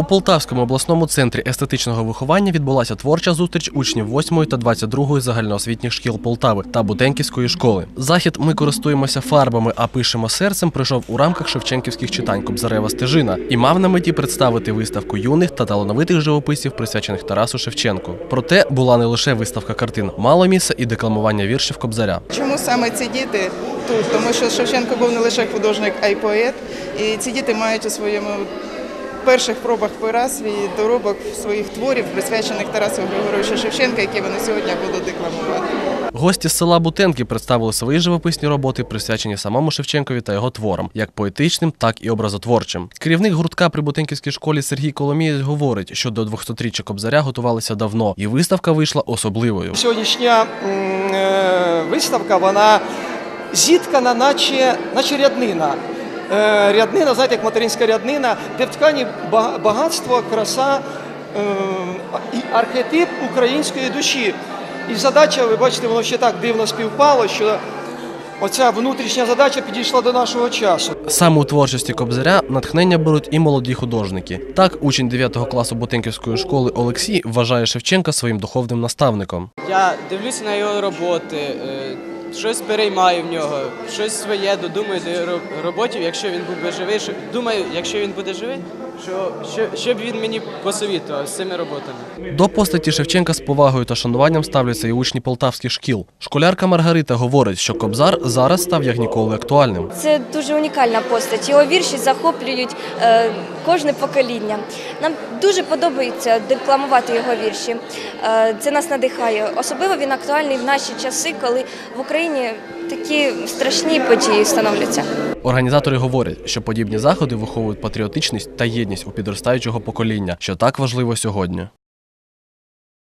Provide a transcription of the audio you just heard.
У Полтавському обласному центрі естетичного виховання відбулася творча зустріч учнів 8 та 22 загальноосвітніх шкіл Полтави та Бутенківської школи. Захід ми користуємося фарбами, а пишемо серцем пройшов у рамках шевченківських читань Кобзарева стежина і мав на меті представити виставку юних та талановитих живописів, присвячених Тарасу Шевченку. Проте була не лише виставка картин, мало місця і декламування віршів Кобзаря. Чому саме ці діти тут? Тому що Шевченко був не лише художник, а й поет. І ці діти мають у своєму перших пробах пера свій доробок своїх творів, присвячених Тарасу Григоровичу Шевченка, які вони сьогодні будуть декламувати. Гості з села Бутенки представили свої живописні роботи, присвячені самому Шевченкові та його творам, як поетичним, так і образотворчим. Керівник гуртка при Бутенківській школі Сергій Коломієць говорить, що до 200-річчя Кобзаря готувалися давно, і виставка вийшла особливою. Сьогоднішня е, виставка вона зіткана, наче, наче ряднина. Е, Ряднина, знаєте, як материнська ряднина, де в ткані ба- багатство, краса е, і архетип української душі. І задача, ви бачите, воно ще так дивно співпало, що оця внутрішня задача підійшла до нашого часу. Саме у творчості Кобзаря натхнення беруть і молоді художники. Так, учень 9 класу Бутенківської школи Олексій вважає Шевченка своїм духовним наставником. Я дивлюся на його роботи, е, щось переймаю в нього, щось своє додумаю до роботів, якщо він був би живий. Думаю, якщо він буде живий, що, що, що б він мені посовітував з цими роботами. До постаті Шевченка з повагою та шануванням ставляться і учні полтавських шкіл. Школярка Маргарита говорить, що Кобзар зараз став як ніколи актуальним. Це дуже унікальна постать. Його вірші захоплюють е, кожне покоління. Нам дуже подобається декламувати його вірші. Е, це нас надихає. Особливо він актуальний в наші часи, коли в Україні такі страшні події становляться. Організатори говорять, що подібні заходи виховують патріотичність та єдність у підростаючого покоління, що так важливо сьогодні.